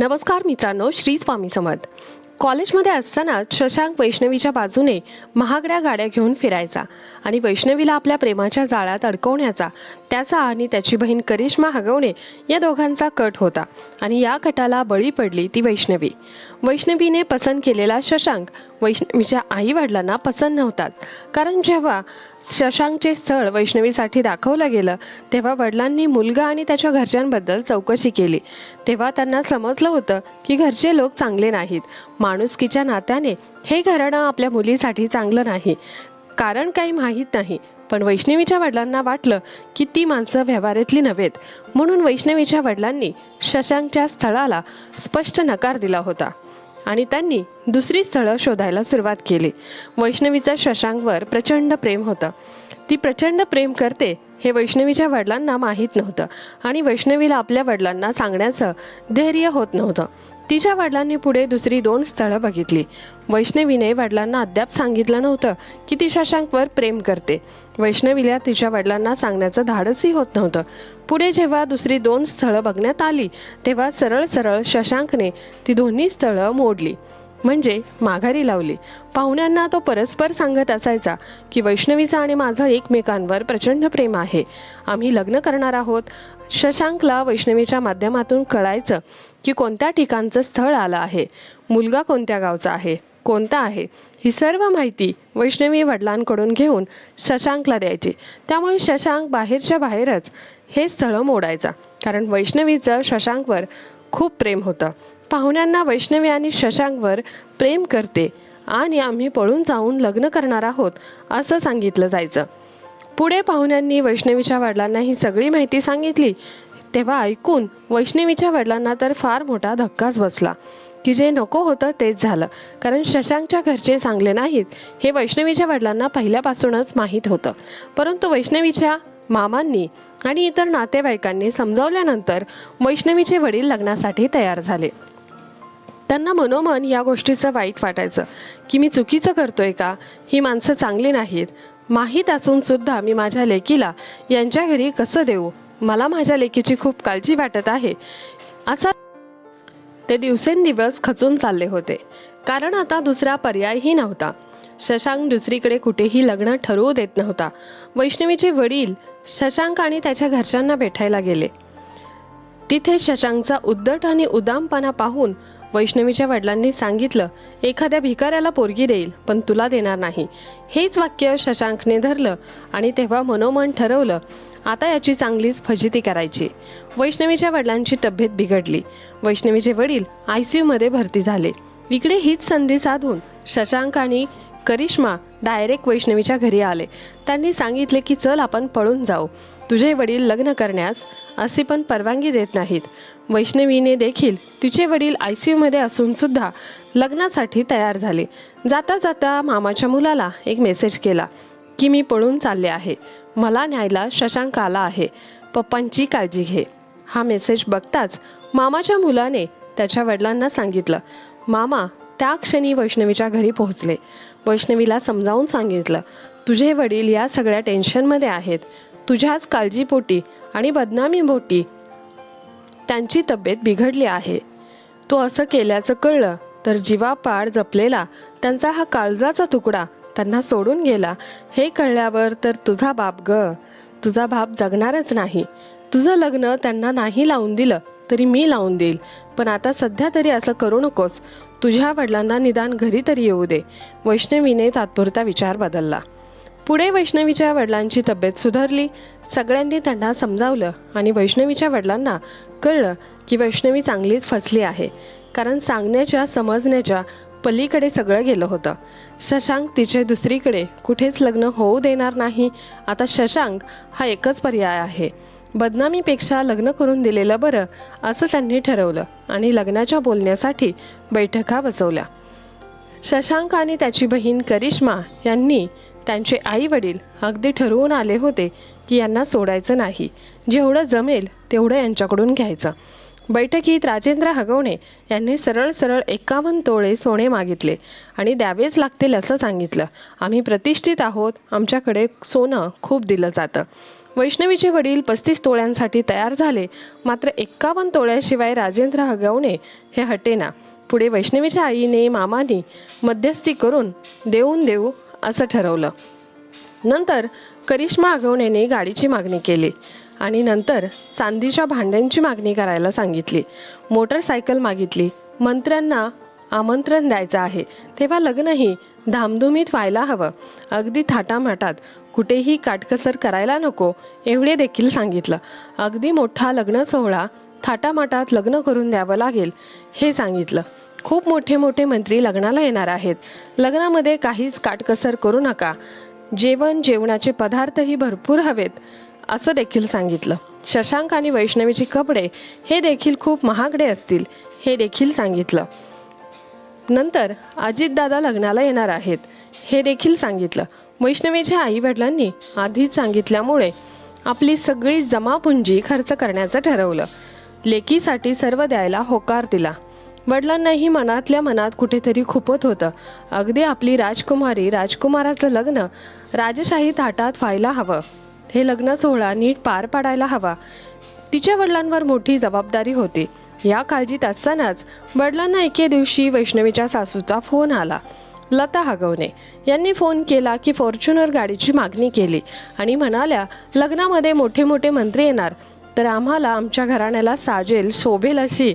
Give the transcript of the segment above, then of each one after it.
नमस्कार मित्रांनो श्री स्वामी समर्थ. कॉलेजमध्ये असताना शशांक वैष्णवीच्या बाजूने महागड्या गाड्या घेऊन फिरायचा आणि वैष्णवीला आपल्या प्रेमाच्या जाळ्यात अडकवण्याचा त्याचा आणि त्याची बहीण करिश्मा हगवणे या दोघांचा कट होता आणि या कटाला बळी पडली ती वैष्णवी. वैष्णवीने पसंत केलेला शशांक वैष्णवीच्या आई वडिलांना पसंत नव्हतात. कारण जेव्हा शशांकचे स्थळ वैष्णवीसाठी दाखवलं गेलं तेव्हा वडिलांनी मुलगा आणि त्याच्या घरच्यांबद्दल चौकशी केली. तेव्हा त्यांना समजलं होतं की घरचे लोक चांगले नाहीत. माणुसकीच्या नात्याने हे घराणं आपल्या मुलीसाठी चांगलं नाही. कारण काही माहीत नाही. पण वैष्णवीच्या वडिलांना वाटलं की ती माणसं व्यवहारातली नव्हेत. म्हणून वैष्णवीच्या वडिलांनी शशांकच्या स्थळाला स्पष्ट नकार दिला होता. आणि त्यांनी दुसरी स्थळं शोधायला सुरुवात केली. वैष्णवीचा शशांकवर प्रचंड प्रेम होतं. ती प्रचंड प्रेम करते हे वैष्णवीच्या वडिलांना माहीत नव्हतं. आणि वैष्णवीला आपल्या वडिलांना सांगण्याचं धैर्य होत नव्हतं. तिच्या वडिलांनी पुढे दुसरी दोन स्थळं बघितली. वैष्णवीने वडिलांना अद्याप सांगितलं नव्हतं की ती शशांकवर प्रेम करते. वैष्णवीला तिच्या वडिलांना सांगण्याचं धाडसही होत नव्हतं. पुढे जेव्हा दुसरी दोन स्थळं बघण्यात आली तेव्हा सरळ सरळ शशांकने ती दोन्ही स्थळं मोडली. म्हणजे माघारी लावली. पाहुण्यांना तो परस्पर सांगत असायचा की वैष्णवीचा आणि माझं एकमेकांवर प्रचंड प्रेम आहे. आम्ही लग्न करणार आहोत. शशांकला वैष्णवीच्या माध्यमातून कळायचं की कोणत्या ठिकाणचं स्थळ आलं आहे. मुलगा कोणत्या गावचा आहे? कोणता आहे? ही सर्व माहिती वैष्णवी वडिलांकडून घेऊन शशांकला द्यायची. त्यामुळे शशांक बाहेरच्या बाहेरच हे स्थळं मोडायचा. कारण वैष्णवीचं शशांकवर खूप प्रेम होतं. पाहुण्यांना वैष्णवी आणि शशांकवर प्रेम करते आणि आम्ही पळून जाऊन लग्न करणार आहोत असं सांगितलं जायचं. पुढे पाहुण्यांनी वैष्णवीच्या वडिलांना ही सगळी माहिती सांगितली. तेव्हा ऐकून वैष्णवीच्या वडिलांना तर फार मोठा धक्काच बसला. की जे नको होतं तेच झालं. कारण शशांकच्या घरचे चांगले नाहीत. हे वैष्णवीच्या वडिलांना पहिल्यापासूनच माहीत होतं. परंतु वैष्णवीच्या मामांनी आणि इतर नातेवाईकांनी समजावल्यानंतर वैष्णवीचे वडील लग्नासाठी तयार झाले. त्यांना मनोमन या गोष्टीचं वाईट वाटायचं. की मी चुकीचं करतोय का? ही माणसं चांगली नाहीत. माहीत असून सुद्धा मी माझ्या लेकीला यांच्या घरी कसं देऊ? मला माझ्या लेकीची खूप काळजी वाटत आहे. असा ते दिवसेंदिवस खचून चालले होते. कारण आता दुसरा पर्यायही नव्हता. शशांक दुसरीकडे कुठेही लग्न ठरवू देत नव्हता. वैष्णवीचे वडील शशांक आणि त्याच्या घरच्यांना भेटायला गेले. तिथे शशांकचा उद्धट आणि उदामपणा पाहून वैष्णवीच्या वडिलांनी सांगितलं एखाद्या भिकाऱ्याला पोरगी देईल पण तुला देणार नाही. हेच वाक्य शशांकने धरलं आणि तेव्हा मनोमन ठरवलं आता याची चांगलीच फजिती करायची. वैष्णवीच्या वडिलांची तब्येत बिघडली. वैष्णवीचे वडील आय सी यूमध्ये भरती झाले. इकडे हीच संधी साधून शशांक आणि करिश्मा डायरेक्ट वैष्णवीच्या घरी आले. त्यांनी सांगितले की चल आपण पळून जाऊ. तुझे वडील लग्न करण्यास अशी पण परवानगी देत नाहीत. वैष्णवीने देखील तिचे वडील आय सी यूमध्ये असून सुद्धा लग्नासाठी तयार झाले. जाता जाता मामाच्या मुलाला एक मेसेज केला की मी पळून चालले आहे. मला न्यायला शशांक आला आहे. पप्पांची काळजी घे. हा मेसेज बघताच मामाच्या मुलाने त्याच्या वडिलांना सांगितलं. मामा त्या क्षणी वैष्णवीच्या घरी पोहोचले. वैष्णवीला समजावून सांगितलं तुझे वडील या सगळ्या टेन्शनमध्ये आहेत. तुझ्याच काळजीपोटी आणि बदनामीपोटी त्यांची तब्येत बिघडली आहे. तो असं केल्याचं कळलं तर जीवापाड जपलेला त्यांचा हा काळजाचा तुकडा त्यांना सोडून गेला. हे कळल्यावर तर तुझा बाप ग. तुझा बाप जगणारच नाही. तुझं लग्न त्यांना नाही लावून दिलं तरी मी लावून देईल. पण आता सध्या तरी असं करू नकोस. तुझ्या वडिलांना निदान घरी तरी येऊ दे. वैष्णवीने तात्पुरता विचार बदलला. पुढे वैष्णवीच्या वडिलांची तब्येत सुधारली. सगळ्यांनी त्यांना समजावलं आणि वैष्णवीच्या वडिलांना कळलं की वैष्णवी चांगलीच फसली आहे. कारण सांगण्याच्या समजण्याच्या पलीकडे सगळं गेलं होतं. शशांक तिचे दुसरीकडे कुठेच लग्न होऊ देणार नाही. आता शशांक हा एकच पर्याय आहे. बदनामीपेक्षा लग्न करून दिलेलं बरं असं त्यांनी ठरवलं आणि लग्नाच्या बोलण्यासाठी बैठका बसवल्या. शशांक आणि त्याची बहीण करिश्मा यांनी त्यांचे आई वडील अगदी ठरवून आले होते की यांना सोडायचं नाही. जेवढं जमेल तेवढं यांच्याकडून घ्यायचं. बैठकीत राजेंद्र हगवणे यांनी सरळ सरळ एकावन्न तोळे सोने मागितले आणि द्यावेच लागतील असं सांगितलं. आम्ही प्रतिष्ठित आहोत. आमच्याकडे सोनं खूप दिलं जातं. वैष्णवीचे वडील पस्तीस तोळ्यांसाठी तयार झाले. मात्र एक्कावन्न तोळ्याशिवाय राजेंद्र हगवणे हे हटेना पुढे वैष्णवीच्या आईने मामाने मध्यस्थी करून देऊन देऊ असं ठरवलं. नंतर करिश्मा आघवणेने गाडीची मागणी केली आणि नंतर चांदीच्या भांड्यांची मागणी करायला सांगितली. मोटरसायकल मागितली. मंत्र्यांना आमंत्रण द्यायचं आहे. तेव्हा लग्नही धामधुमीत व्हायला हवं. अगदी थाटामाटात कुठेही काटकसर करायला नको एवढे देखील सांगितलं. अगदी मोठा लग्न सोहळा थाटामाटात लग्न करून द्यावं लागेल हे सांगितलं. खूप मोठे मोठे मंत्री लग्नाला येणार आहेत. लग्नामध्ये काहीच काटकसर करू नका. जेवण जेवणाचे पदार्थही भरपूर हवेत असं देखील सांगितलं. शशांक आणि वैष्णवीचे कपडे हे देखील खूप महागडे असतील हे देखील सांगितलं. नंतर अजितदादा लग्नाला येणार आहेत हे देखील सांगितलं. वैष्णवीच्या आई वडिलांनी आधीच सांगितल्यामुळे आपली सगळी जमापुंजी खर्च करण्याचं ठरवलं. लेकीसाठी सर्व द्यायला होकार दिला. वडिलांनाही मनातल्या मनात कुठेतरी खुपत होतं. अगदी आपली राजकुमारी राजकुमाराचं लग्न राजशाही ताटात व्हायला हवं. हे लग्न सोहळा नीट पार पाडायला हवा. तिच्या वडिलांवर मोठी जबाबदारी होती. या काळजीत असतानाच वडिलांना एके दिवशी वैष्णवीच्या सासूचा फोन आला. लता हगवणे यांनी फोन केला की फॉर्च्युनर गाडीची मागणी केली आणि म्हणाल्या लग्नामध्ये मोठे मोठे मंत्री येणार. तर आम्हाला आमच्या घराण्याला साजेल शोभेल अशी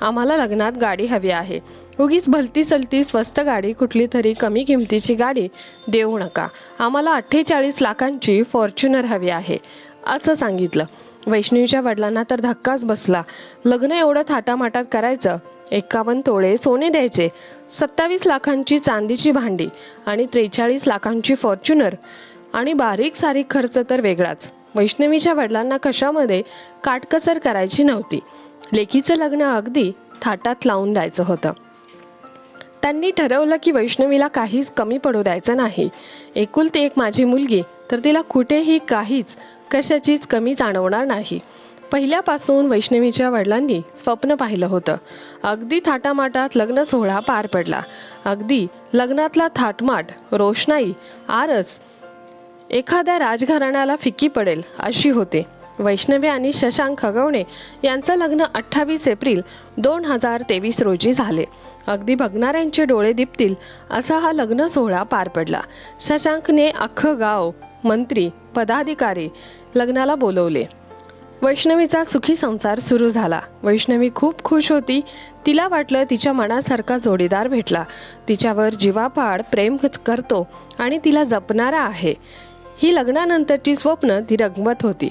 आम्हाला लग्नात गाडी हवी आहे. उगीच भलती सलती स्वस्त गाडी कुठली तरी कमी किमतीची गाडी देऊ नका. आम्हाला अठ्ठेचाळीस लाखांची फॉर्च्युनर हवी आहे असं सांगितलं. वैष्णवीच्या वडिलांना तर धक्काच बसला. लग्न एवढं थाटामाटात करायचं एकावन्न तोळे सोने द्यायचे सत्तावीस लाखांची चांदीची भांडी आणि त्रेचाळीस लाखांची फॉर्च्युनर आणि बारीक सारीक खर्च तर वेगळाच. वैष्णवीच्या वडिलांना कशामध्ये काटकसर करायची नव्हती. लेकीचं लग्न अगदी थाटात लावून द्यायचं होतं. त्यांनी ठरवलं की वैष्णवीला काहीच कमी पडू द्यायचं नाही. एकुलती एक माझी मुलगी तर तिला कुठेही काहीच कशाचीच कमी जाणवणार नाही. पहिल्यापासून वैष्णवीच्या वडिलांनी स्वप्न पाहिलं होतं. अगदी थाटामाटात लग्न सोहळा पार पडला. अगदी लग्नातला थाटमाट रोषणाई आरस एखाद्या राजघराण्याला फिक्की पडेल अशी होते. वैष्णवी आणि शशांक खगवणे यांचं लग्न अठ्ठावीस एप्रिल दोन हजार तेवीस रोजी झाले. अगदी बघणाऱ्यांचे डोळे दिपतील असा हा लग्न सोहळा पार पडला. शशांकने अख्खं गाव मंत्री पदाधिकारी लग्नाला बोलवले. वैष्णवीचा सुखी संसार सुरू झाला. वैष्णवी खूप खुश होती. तिला वाटलं तिच्या मनासारखा जोडीदार भेटला. तिच्यावर जीवापाड प्रेम करतो आणि तिला जपणारा आहे. ही लग्नानंतरची स्वप्न ती रंगवत होती.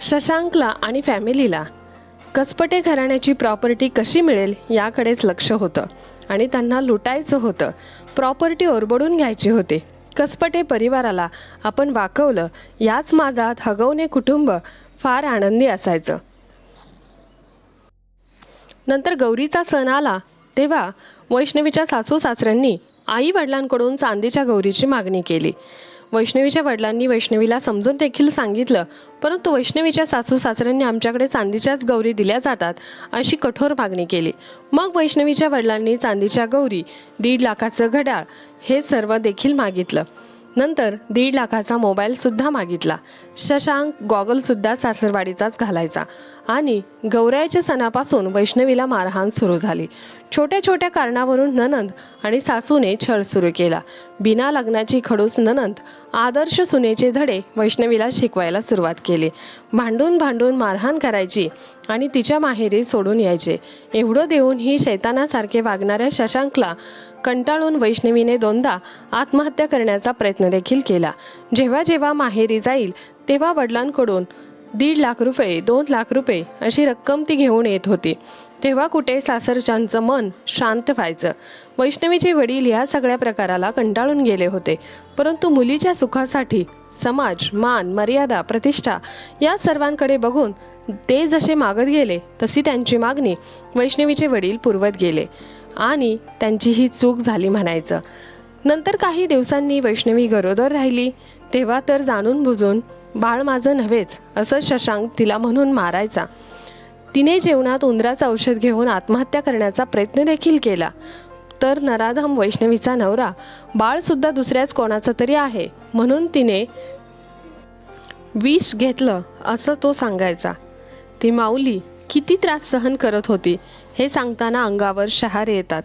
शशांकला आणि फॅमिलीला. कसपटे घराण्याची प्रॉपर्टी कशी मिळेल याकडेच लक्ष होतं आणि त्यांना लुटायचं होतं. प्रॉपर्टी ओरबडून घ्यायची होती. कसपटे परिवाराला आपण वाकवलं याच माझात हगवणे कुटुंब फार आनंदी असायचं. नंतर गौरीचा सण आला तेव्हा वैष्णवीच्या सासू सासऱ्यांनी आई वडिलांकडून चांदीच्या गौरीची मागणी केली. वैष्णवीच्या वडिलांनी वैष्णवीला समजून देखील सांगितलं. परंतु वैष्णवीच्या सासू सासऱ्यांनी आमच्याकडे चांदीच्याच गौरी दिल्या जातात अशी कठोर मागणी केली. मग वैष्णवीच्या वडिलांनी चांदीच्या गौरी दीड लाखाचं घड्याळ हे सर्व देखील मागितलं. नंतर दीड लाखाचा मोबाईलसुद्धा मागितला. शशांक गॉगलसुद्धा सासरवाडीचाच घालायचा. आणि गौरायच्या सणापासून वैष्णवीला मारहाण सुरू झाली. छोट्या छोट्या कारणावरून ननंद आणि सासूने छळ सुरू केला. बिना लग्नाची खडूस ननंद आदर्श सुनेचे धडे वैष्णवीला शिकवायला सुरुवात केली. भांडून भांडून मारहाण करायची आणि तिच्या माहेरी सोडून यायचे. एवढं देऊनही शैतानासारखे वागणाऱ्या शशांकला कंटाळून वैष्णवीने दोनदा आत्महत्या करण्याचा प्रयत्न देखील केला. जेव्हा जेव्हा माहेरी जाईल तेव्हा वडिलांकडून दीड लाख रुपये दोन लाख रुपये अशी रक्कम ती घेऊन येत होती. तेव्हा कुठे सासरच्यांचं मन शांत व्हायचं. वैष्णवीचे वडील ह्या सगळ्या प्रकाराला कंटाळून गेले होते. परंतु मुलीच्या सुखासाठी समाज मान मर्यादा प्रतिष्ठा या सर्वांकडे बघून ते जसे मागत गेले तशी त्यांची मागणी वैष्णवीचे वडील पुरवत गेले. आणि त्यांची ही चूक झाली म्हणायचं. नंतर काही दिवसांनी वैष्णवी गरोदर राहिली. तेव्हा तर जाणून बुजून बाळ माझं नव्हेच असं शशांक तिला म्हणून मारायचा. तिने जेवणात उंदराचं औषध घेऊन आत्महत्या करण्याचा प्रयत्न देखील केला. तर नराधम वैष्णवीचा नवरा बाळसुद्धा दुसऱ्याच कोणाचा तरी आहे म्हणून तिने विष घेतलं असं तो सांगायचा. ती माऊली किती त्रास सहन करत होती हे सांगताना अंगावर शहारे येतात.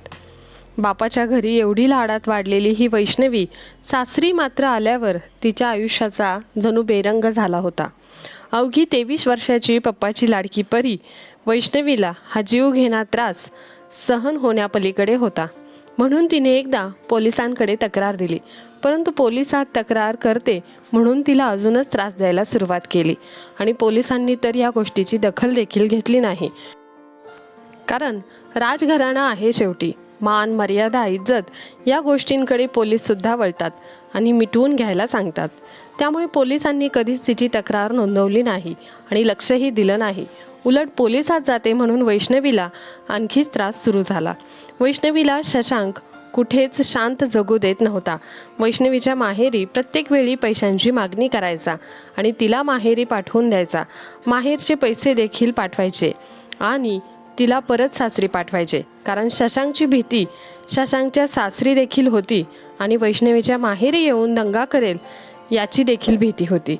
बापाच्या घरी एवढी लाडात वाढलेली ही वैष्णवी सासरी मात्र आल्यावर तिच्या आयुष्याचा जणू बेरंग झाला होता. अवघी तेवीस वर्षाची पप्पाची लाडकी परी वैष्णवीला हा जीव घेणा त्रास सहन होण्यापलीकडे होता. म्हणून तिने एकदा पोलिसांकडे तक्रार दिली. परंतु पोलिसात तक्रार करते म्हणून तिला अजूनच त्रास द्यायला सुरुवात केली आणि पोलिसांनी तर या गोष्टीची दखल देखील घेतली नाही. कारण राजघराणा आहे शेवटी. मान मर्यादा इज्जत या गोष्टींकडे पोलीससुद्धा वळतात आणि मिटवून घ्यायला सांगतात. त्यामुळे पोलिसांनी कधीच तिची तक्रार नोंदवली नाही आणि लक्षही दिलं नाही. उलट पोलिसात जाते म्हणून वैष्णवीला आणखीच त्रास सुरू झाला. वैष्णवीला शशांक कुठेच शांत जगू देत नव्हता. वैष्णवीच्या माहेरी प्रत्येक वेळी पैशांची मागणी करायचा आणि तिला माहेरी पाठवून द्यायचा. माहेरचे पैसे देखील पाठवायचे आणि तिला परत सासरी पाठवायचे. कारण शशांकची भीती शशांकच्या सासरी देखील होती आणि वैष्णवीच्या माहेरी येऊन दंगा करेल याची देखील भीती होती.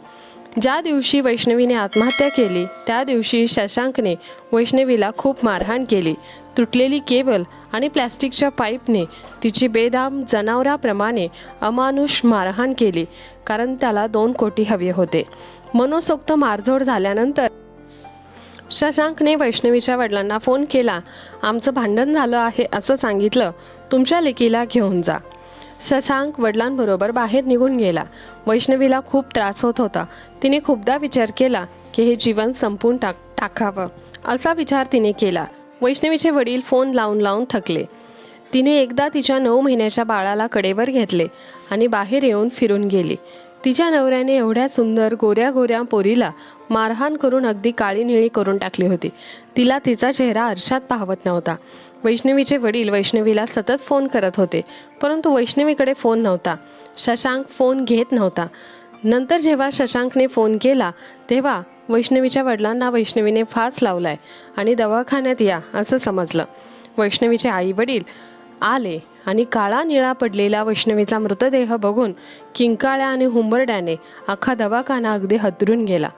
ज्या दिवशी वैष्णवीने आत्महत्या केली त्या दिवशी शशांकने वैष्णवीला खूप मारहाण केली. तुटलेली केबल आणि प्लॅस्टिकच्या पाईपने तिची बेदाम जनावराप्रमाणे अमानुष मारहाण केली कारण त्याला दोन कोटी हवे होते. मनोसोक्त मारझोड झाल्यानंतर शशांकने वैष्णवीच्या वडिलांना फोन केला आमचं भांडण झालं आहे असं सांगितलं. तुमच्या लेकीला घेऊन जा. शशांक वडिलांबरोबर बाहेर निघून गेला. वैष्णवीला खूप त्रास होत होता. तिने खूपदा विचार केला की हे जीवन संपून टाक टाकावं. असा विचार तिने केला. वैष्णवीचे वडील फोन लावून लावून थकले. तिने एकदा तिच्या नऊ महिन्याच्या बाळाला कडेवर घेतले आणि बाहेर येऊन फिरून गेली. तिच्या नवऱ्याने एवढ्या सुंदर गोऱ्या गोऱ्या पोरीला मारहाण करून अगदी काळी निळी करून टाकली होती. तिला तिचा चेहरा आरशात पाहवत नव्हता. वैष्णवीचे वडील वैष्णवीला सतत फोन करत होते परंतु वैष्णवीकडे फोन नव्हता. शशांक फोन घेत नव्हता. नंतर जेव्हा शशांकने फोन केला तेव्हा वैष्णवीच्या वडिलांना वैष्णवीने फास लावलाय आणि दवाखान्यात या असं समजलं. वैष्णवीचे आई वडील आले आणि काळा निळा पडलेला वैष्णवीचा मृतदेह बघून किंकाळ्या आणि हुंबरड्याने अख्खा दवाखाना अगदी हतरून गेला.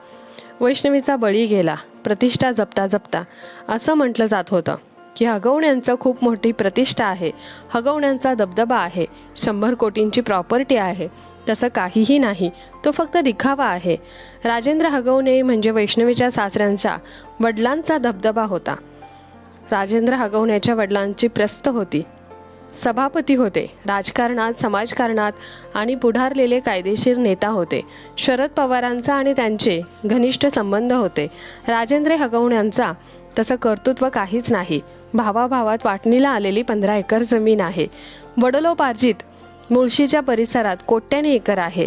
वैष्णवीचा बळी गेला प्रतिष्ठा जपता जपता असं म्हटलं जात होतं. की हगवण्यांचं खूप मोठी प्रतिष्ठा आहे. हगवण्यांचा दबदबा आहे. शंभर कोटींची प्रॉपर्टी आहे. तसं काहीही नाही. तो फक्त दिखावा आहे. राजेंद्र हगवणे म्हणजे वैष्णवीच्या सासऱ्यांच्या वडिलांचा दबदबा होता. राजेंद्र हगवण्याच्या वडिलांची प्रस्त होती. सभापती होते. राजकारणात समाजकारणात आणि पुढारलेले कायदेशीर नेता होते. शरद पवारांचा आणि त्यांचे घनिष्ठ संबंध होते. राजेंद्र हगवण्यांचा तसं कर्तृत्व काहीच नाही. भावाभावात वाटणीला आलेली पंधरा एकर जमीन आहे. वडलोपार्जित मुळशीच्या परिसरात कोट्याने एकर आहे.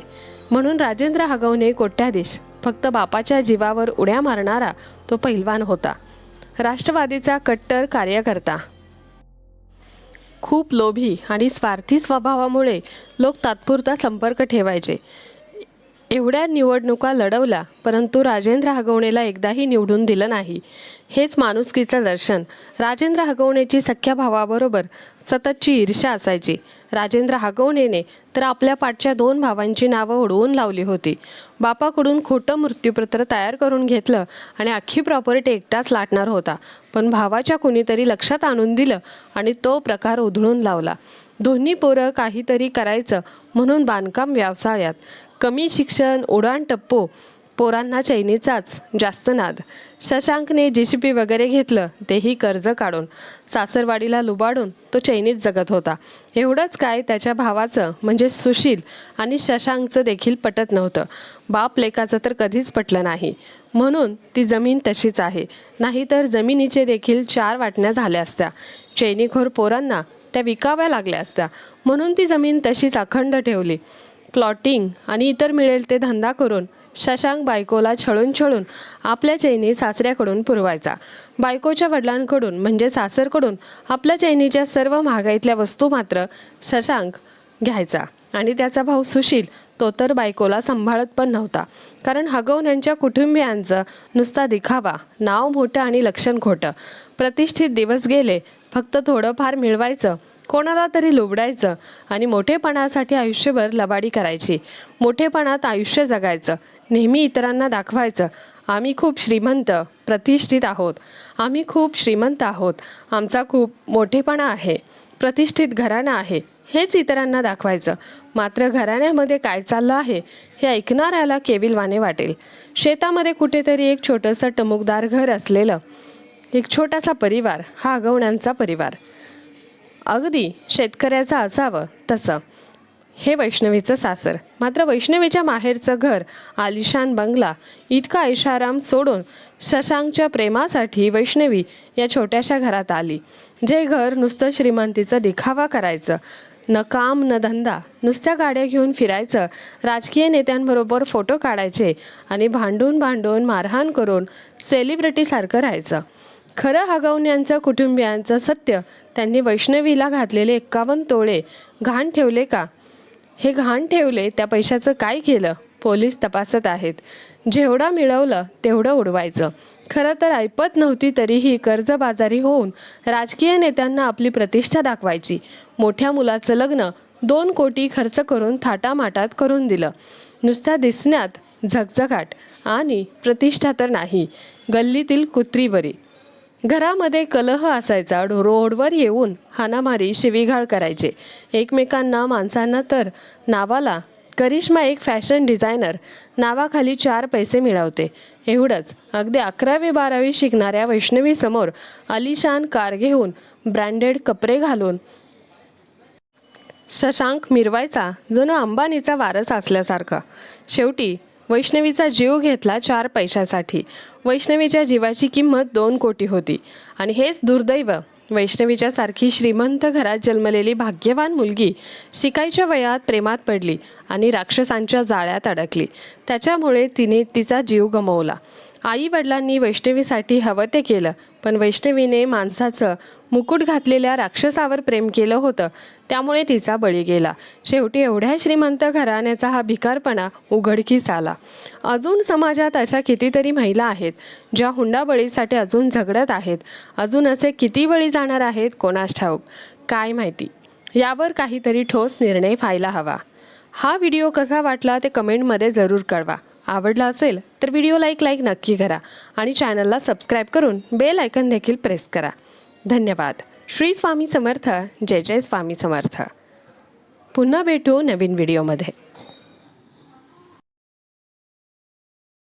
म्हणून राजेंद्र हगवणे कोट्याधीश. फक्त बापाच्या जीवावर उड्या मारणारा तो पैलवान होता. राष्ट्रवादीचा कट्टर कार्यकर्ता. खूप लोभी आणि स्वार्थी स्वभावामुळे लोक तात्पुरता संपर्क ठेवायचे. एवढ्या निवडणुका लढवल्या परंतु राजेंद्र हगवणेला एकदाही निवडून दिलं नाही. हेच माणुसकीचं दर्शन. राजेंद्र हगवणेची सख्या भावाबरोबर सततची ईर्ष्या असायची. राजेंद्र हगवणेने तर आपल्या पाठच्या दोन भावांची नावं उडवून लावली होती. बापाकडून खोटं मृत्यूपत्र तयार करून घेतलं आणि अख्खी प्रॉपर्टी एकटाच लाटणार होता. पण भावाच्या कुणीतरी लक्षात आणून दिलं आणि तो प्रकार उधळून लावला. दोन्ही पोरं काहीतरी करायचं म्हणून बांधकाम व्यवसायात. कमी शिक्षण उडाण टप्पो पोरांना चैनीचाच जास्त नाद. शशांकने जी सी पी वगैरे घेतलं तेही कर्ज काढून. सासरवाडीला लुबाडून तो चैनीत जगत होता. एवढंच काय त्याच्या भावाचं म्हणजे सुशील आणि शशांकचं देखील पटत नव्हतं. बाप लेकाचं तर कधीच पटलं नाही. म्हणून ती जमीन तशीच आहे. नाहीतर जमिनीचे देखील चार वाटण्या झाल्या असत्या. चैनीखोर पोरांना त्या विकाव्या लागल्या असत्या. म्हणून ती जमीन तशीच अखंड ठेवली. प्लॉटिंग आणि इतर मिळेल ते धंदा करून शशांक बायकोला छळून छळून आपल्या चैनी सासऱ्याकडून पुरवायचा. बायकोच्या वडिलांकडून म्हणजे सासरकडून आपल्या चैनीच्या सर्व महागाईतल्या वस्तू मात्र शशांक घ्यायचा. आणि त्याचा भाऊ सुशील तो तर बायकोला सांभाळत पण नव्हता. कारण हगवण्यांच्या कुटुंबियांचं नुसता दिखावा नाव मोठं आणि लक्षण खोटं प्रतिष्ठित दिवस गेले फक्त थोडंफार मिळवायचं कोणाला तरी लुबडायचं आणि मोठेपणासाठी आयुष्यभर लबाडी करायची. मोठेपणात आयुष्य जगायचं. नेहमी इतरांना दाखवायचं. आम्ही खूप श्रीमंत प्रतिष्ठित आहोत. आम्ही खूप श्रीमंत आहोत. आमचा खूप मोठेपणा आहे. प्रतिष्ठित घराणं आहे. हेच इतरांना दाखवायचं. मात्र घराण्यामध्ये काय चाललं आहे हे ऐकणाऱ्याला केविलवाने वाटेल. शेतामध्ये कुठेतरी एक छोटंसं टमुकदार घर असलेलं एक छोटासा परिवार हा अगवण्यांचा परिवार. अगदी शेतकऱ्याचं असावं तसं. हे वैष्णवीचं सासर. मात्र वैष्णवीच्या माहेरचं घर आलिशान बंगला इतका ऐशाराम सोडून शशांकच्या प्रेमासाठी वैष्णवी या छोट्याशा घरात आली. जे घर नुसतं श्रीमंतीचं दिखावा करायचं न काम न धंदा नुसत्या गाड्या घेऊन फिरायचं राजकीय नेत्यांबरोबर फोटो काढायचे आणि भांडून भांडून मारहाण करून सेलिब्रिटीसारखं राहायचं. खरं हगवण्यांचं कुटुंबियांचं सत्य त्यांनी वैष्णवीला घातलेले एक्कावन्न तोळे घाण ठेवले का? हे घाण ठेवले त्या पैशाचं काय केलं? पोलीस तपासत आहेत. जेवढा मिळवलं तेवढं उडवायचं. खरं तर ऐपत नव्हती तरीही कर्जबाजारी होऊन राजकीय नेत्यांना आपली प्रतिष्ठा दाखवायची. मोठ्या मुलाचं लग्न दोन कोटी खर्च करून थाटामाटात करून दिलं. नुसत्या दिसण्यात झगझगाट. आणि प्रतिष्ठा तर नाही गल्लीतील कुत्रीवरी घरामध्ये कलह असायचा. रोडवर येऊन हानामारी शिवीघाळ करायचे. एकमेकांना माणसांना तर नावाला. करिश्मा एक फॅशन डिझायनर. नावाखाली चार पैसे मिळवते. एवढंच. अगदी अकरावी बारावी शिकणाऱ्या वैष्णवीसमोर अलिशान कार घेऊन ब्रँडेड कपडे घालून शशांक मिरवायचा. जणू अंबानीचा वारस असल्यासारखा. शेवटी वैष्णवीचा जीव घेतला चार पैशासाठी. वैष्णवीच्या जीवाची किंमत दोन कोटी होती. आणि हेच दुर्दैव. वैष्णवीच्या सारखी श्रीमंत घरात जन्मलेली भाग्यवान मुलगी शिकायच्या वयात प्रेमात पडली आणि राक्षसांच्या जाळ्यात अडकली. त्याच्यामुळे तिने तिचा जीव गमवला. आई वडिलांनी वैष्णवीसाठी हवं ते केलं पण वैष्णवीने माणसाचं मुकुट घातलेल्या राक्षसावर प्रेम केलं होतं त्यामुळे तिचा बळी गेला. शेवटी एवढ्या श्रीमंत घराण्याचा हा भिकारपणा उघडकीस आला. अजून समाजात अशा कितीतरी महिला आहेत ज्या हुंडाबळीसाठी अजून झगडत आहेत. अजून असे किती बळी जाणार आहेत कोणास ठाऊक? काय माहिती? यावर काहीतरी ठोस निर्णय व्हायला हवा. हा व्हिडिओ कसा वाटला ते कमेंटमध्ये जरूर कळवा. आवडला असेल तर व्हिडिओ लाईक लाईक नक्की करा आणि चॅनलला सबस्क्राईब करून बेल आयकन देखील प्रेस करा. धन्यवाद. श्री स्वामी समर्थ. जय जय स्वामी समर्थ. पुन्हा भेटू नवीन व्हिडिओमध्ये.